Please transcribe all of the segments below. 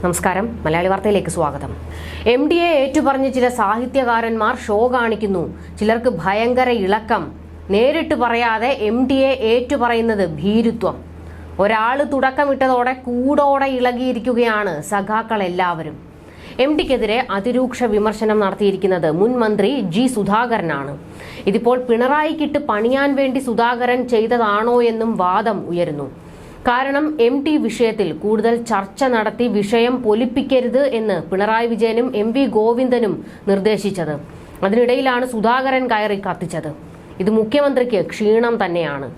നമസ്കാരം. മലയാളി വാർത്തയിലേക്ക് സ്വാഗതം. എം ഡി എ ഏറ്റുപറഞ്ഞ ചില സാഹിത്യകാരന്മാർ ഷോ കാണിക്കുന്നു. ചിലർക്ക് ഭയങ്കര ഇളക്കം. നേരിട്ട് പറയാതെ എം ഡി എ ഏറ്റുപറയുന്നത് ഭീരുത്വം. ഒരാൾ തുടക്കമിട്ടതോടെ കൂടോടെ ഇളകിയിരിക്കുകയാണ് സഖാക്കൾ എല്ലാവരും എം ഡിക്കെതിരെ അതിരൂക്ഷ വിമർശനം നടത്തിയിരിക്കുന്നത് മുൻ മന്ത്രി ജി സുധാകരനാണ്. ഇതിപ്പോൾ പിണറായിക്കിട്ട് പണിയാൻ വേണ്ടി സുധാകരൻ ചെയ്തതാണോ എന്നും വാദം ഉയരുന്നു. കാരണം എം ടി വിഷയത്തിൽ കൂടുതൽ ചർച്ച നടത്തി വിഷയം പൊലിപ്പിക്കരുത് എന്ന് പിണറായി വിജയനും എം വി ഗോവിന്ദനും നിർദ്ദേശിച്ചത്. അതിനിടയിലാണ് സുധാകരൻ കയറി കത്തിച്ചത്. ഇത് മുഖ്യമന്ത്രിക്ക് ക്ഷീണം തന്നെയാണ്.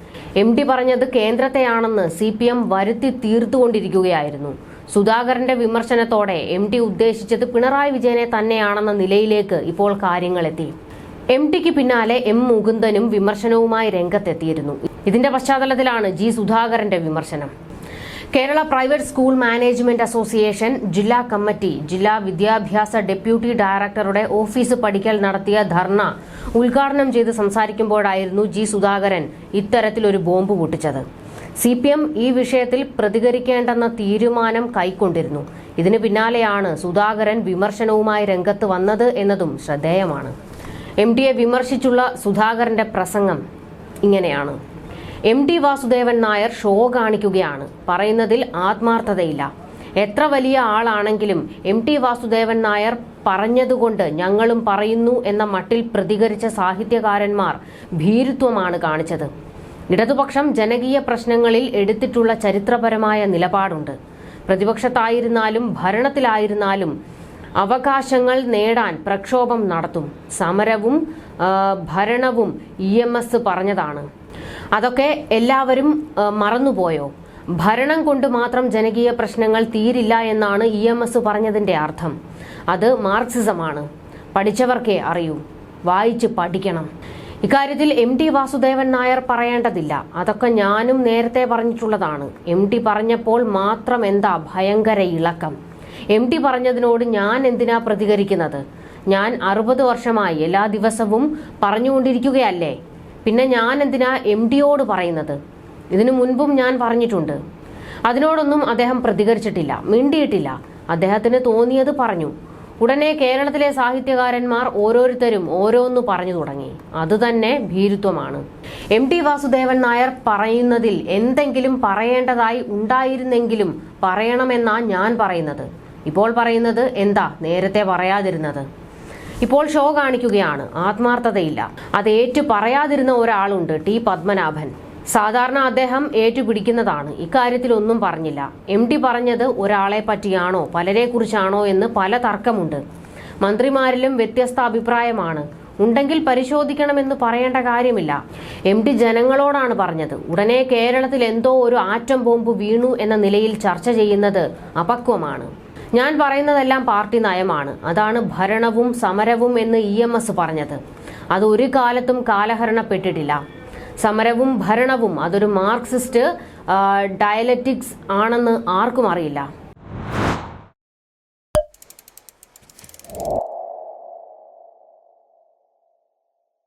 എം ടി പറഞ്ഞത് കേന്ദ്രത്തെയാണെന്ന് സി പി എം വരുത്തി തീർത്തുകൊണ്ടിരിക്കുകയായിരുന്നു. സുധാകരന്റെ വിമർശനത്തോടെ എം ടി ഉദ്ദേശിച്ചത് പിണറായി വിജയനെ തന്നെയാണെന്ന നിലയിലേക്ക് ഇപ്പോൾ കാര്യങ്ങളെത്തി. എം ടിക്ക് പിന്നാലെ എം മുകുന്ദനും വിമർശനവുമായി രംഗത്തെത്തിയിരുന്നു. ഇതിന്റെ പശ്ചാത്തലത്തിലാണ് ജി സുധാകരന്റെ വിമർശനം. Kerala private school management association ജില്ലാ കമ്മിറ്റി ജില്ലാ വിദ്യാഭ്യാസ ഡെപ്യൂട്ടി ഡയറക്ടറുടെ ഓഫീസ് പഠിക്കൽ നടത്തിയ ധർണ ഉദ്ഘാടനം ചെയ്ത് സംസാരിക്കുമ്പോഴായിരുന്നു ജി സുധാകരൻ ഇത്തരത്തിലൊരു ബോംബ് പൊട്ടിച്ചത്. സി പി എം ഈ വിഷയത്തിൽ പ്രതികരിക്കേണ്ടെന്ന തീരുമാനം കൈക്കൊണ്ടിരുന്നു. ഇതിന് പിന്നാലെയാണ് സുധാകരൻ വിമർശനവുമായി രംഗത്ത് വന്നത് എന്നതും ശ്രദ്ധേയമാണ്. എം ഡിയെ വിമർശിച്ചുള്ള സുധാകരന്റെ പ്രസംഗം ഇങ്ങനെയാണ്. M T Vasudevan Nair show കാണിക്കുകയാണ്. പറയുന്നതിൽ ആത്മാർത്ഥതയില്ല. എത്ര വലിയ ആളാണെങ്കിലും എം ടി വാസുദേവൻ നായർ പറഞ്ഞതുകൊണ്ട് ഞങ്ങളും പറയുന്നു എന്ന മട്ടിൽ പ്രതികരിച്ച സാഹിത്യകാരന്മാർ ഭീരുത്വമാണ് കാണിച്ചത്. ഇടതുപക്ഷം ജനകീയ പ്രശ്നങ്ങളിൽ എടുത്തിട്ടുള്ള ചരിത്രപരമായ നിലപാടുണ്ട്. പ്രതിപക്ഷത്തായിരുന്നാലും ഭരണത്തിലായിരുന്നാലും അവകാശങ്ങൾ നേടാൻ പ്രക്ഷോഭം നടത്തും. സമരവും ഭരണവും ഇ എം എസ് പറഞ്ഞതാണ്. അതൊക്കെ എല്ലാവരും മറന്നുപോയോ? ഭരണം കൊണ്ട് മാത്രം ജനകീയ പ്രശ്നങ്ങൾ തീരില്ല എന്നാണ് ഇ എം എസ് പറഞ്ഞതിന്റെ അർത്ഥം. അത് മാർക്സിസമാണ്. പഠിച്ചവർക്കേ അറിയൂ. വായിച്ച് പഠിക്കണം. ഇക്കാര്യത്തിൽ എം ടി വാസുദേവൻ നായർ പറയേണ്ടതില്ല. അതൊക്കെ ഞാനും നേരത്തെ പറഞ്ഞിട്ടുള്ളതാണ്. എം ടി പറഞ്ഞപ്പോൾ മാത്രം എന്താ ഭയങ്കര ഇളക്കം. എം ടി പറഞ്ഞതിനോട് ഞാൻ എന്തിനാ പ്രതികരിക്കുന്നത്? ഞാൻ അറുപത് വർഷമായി എല്ലാ ദിവസവും പറഞ്ഞുകൊണ്ടിരിക്കുകയല്ലേ? പിന്നെ ഞാൻ എന്തിനാ എം ഡിയോട് പറയുന്നത്? ഇതിനു മുൻപും ഞാൻ പറഞ്ഞിട്ടുണ്ട്. അതിനോടൊന്നും അദ്ദേഹം പ്രതികരിച്ചിട്ടില്ല മിണ്ടിയിട്ടില്ല. അദ്ദേഹത്തിന് തോന്നിയത് പറഞ്ഞു. ഉടനെ കേരളത്തിലെ സാഹിത്യകാരന്മാർ ഓരോരുത്തരും ഓരോന്ന് പറഞ്ഞു തുടങ്ങി. അതുതന്നെ ഭീരുത്വമാണ്. എം ടി വാസുദേവൻ നായർ പറയുന്നതിൽ എന്തെങ്കിലും പറയേണ്ടതായി ഉണ്ടായിരുന്നെങ്കിലും പറയണമെന്നാ ഞാൻ പറയുന്നത്. ഇപ്പോൾ പറയുന്നത് എന്താ നേരത്തെ പറയാതിരുന്നത്? ഇപ്പോൾ ഷോ കാണിക്കുകയാണ്. ആത്മാർത്ഥതയില്ല. അത് ഏറ്റു പറയാതിരുന്ന ഒരാളുണ്ട് ടി പത്മനാഭൻ. സാധാരണ അദ്ദേഹം ഏറ്റുപിടിക്കുന്നതാണ് ഇക്കാര്യത്തിൽ ഒന്നും പറഞ്ഞില്ല. എം ഡി പറഞ്ഞത് ഒരാളെ പറ്റിയാണോ പലരെക്കുറിച്ചാണോ എന്ന് പല തർക്കമുണ്ട്. മന്ത്രിമാരിലും വ്യത്യസ്ത അഭിപ്രായമാണ്. ഉണ്ടെങ്കിൽ പരിശോധിക്കണമെന്ന് പറയേണ്ട കാര്യമില്ല. എം ഡി ജനങ്ങളോടാണ് പറഞ്ഞത്. ഉടനെ കേരളത്തിൽ എന്തോ ഒരു ആറ്റം ബോംബ് വീണു എന്ന നിലയിൽ ചർച്ച ചെയ്യുന്നത് അപക്വമാണ്. ഞാൻ പറയുന്നതെല്ലാം പാർട്ടി നയമാണ്. അതാണ് ഭരണവും സമരവും എന്ന് ഇ എം എസ് പറഞ്ഞത്. അത് ഒരു കാലത്തും കാലഹരണപ്പെട്ടിട്ടില്ല. സമരവും ഭരണവും അതൊരു മാർക്സിസ്റ്റ് ഡയലറ്റിക്സ് ആണെന്ന് ആർക്കും അറിയില്ല.